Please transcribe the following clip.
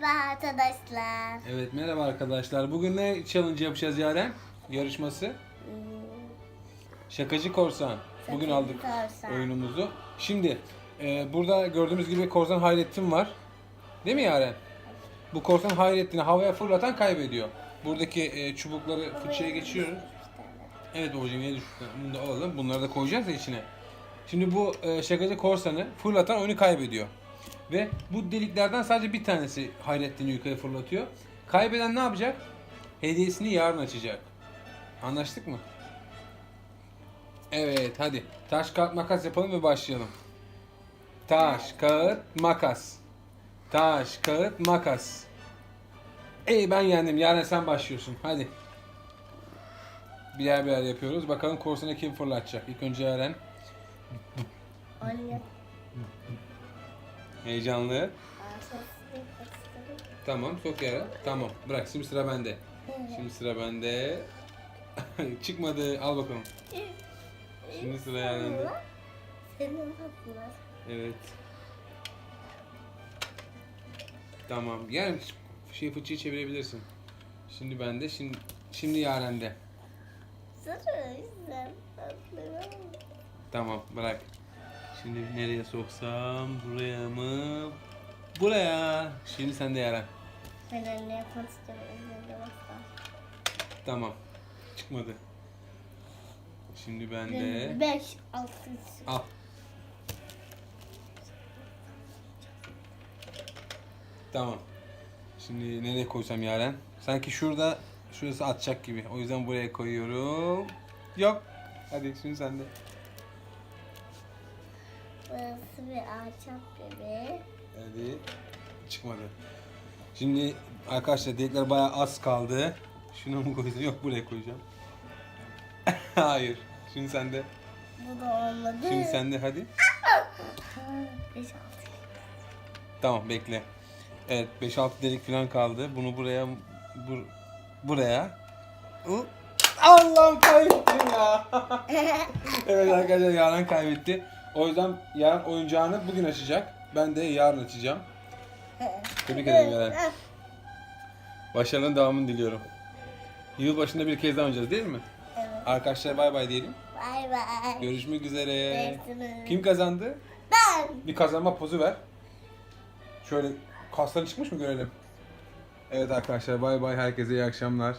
Merhaba arkadaşlar. Evet merhaba arkadaşlar. Bugün ne challenge yapacağız Yaren? Yarışması. Şakacı Korsan. Bugün Şakacı aldık Korsan. oyunumuzu. Şimdi e, burada gördüğümüz gibi Korsan Hayrettin var. Değil mi Yaren? Bu Korsan Hayrettin'i havaya fırlatan kaybediyor. Buradaki e, çubukları fıçıya geçiriyoruz. Evet babacığım yine düştü. Bunu da alalım. Bunları da koyacağız ya içine. Şimdi bu e, şakacı korsanı fırlatan oyunu kaybediyor. Ve bu deliklerden sadece bir tanesi Hayrettin'i yukarı fırlatıyor. Kaybeden ne yapacak? Hediyesini yarın açacak. Anlaştık mı? Evet hadi. Taş kağıt makas yapalım ve başlayalım. Taş kağıt makas. Taş kağıt makas. Ey ben yendim. Yarın sen başlıyorsun. Hadi. Birer birer yapıyoruz. Bakalım korsanı kim fırlatacak? İlk önce Yaren. Anne. Heyecanlı. Tamam sok yere. Tamam bırak şimdi sıra bende. Şimdi sıra bende. Çıkmadı al bakalım. Şimdi sıra Yaren'de. Senin hatırlar. Evet. Tamam. Yani şey fıçıyı çevirebilirsin. Şimdi bende. Şimdi şimdi Yaren'de. Sıra. Tamam bırak. Şimdi nereye soksam? Buraya mı? Buraya. Şimdi sende Yaren. Ben anne yapmak istiyorum. Tamam. Çıkmadı. Şimdi bende. 5, 6, Al. Tamam. Şimdi nereye koysam Yaren? Sanki şurada şurası atacak gibi. O yüzden buraya koyuyorum. Yok. Hadi şimdi sende. Burası bir ağaçak gibi. Hadi. Çıkmadı. Şimdi arkadaşlar delikler bayağı az kaldı. Şunu mu koysam? Yok buraya koyacağım. Hayır. Şimdi sende. Bu da olmadı. Şimdi sende hadi. 5, 6. Tamam bekle. Evet 5-6 delik falan kaldı. Bunu buraya bur, buraya. Hı? Allah'ım kaybettim ya. evet arkadaşlar Yaren kaybetti. O yüzden Yaren oyuncağını bugün açacak. Ben de yarın açacağım. Tebrik ederim Yaren. Başarının devamını diliyorum. Yılbaşında bir kez daha oynayacağız değil mi? Evet. Arkadaşlar bay bay diyelim. Bay bay. Görüşmek üzere. Görüşürüz. Kim kazandı? Ben. Bir kazanma pozu ver. Şöyle kasları çıkmış mı görelim. Evet arkadaşlar bay bay herkese iyi akşamlar.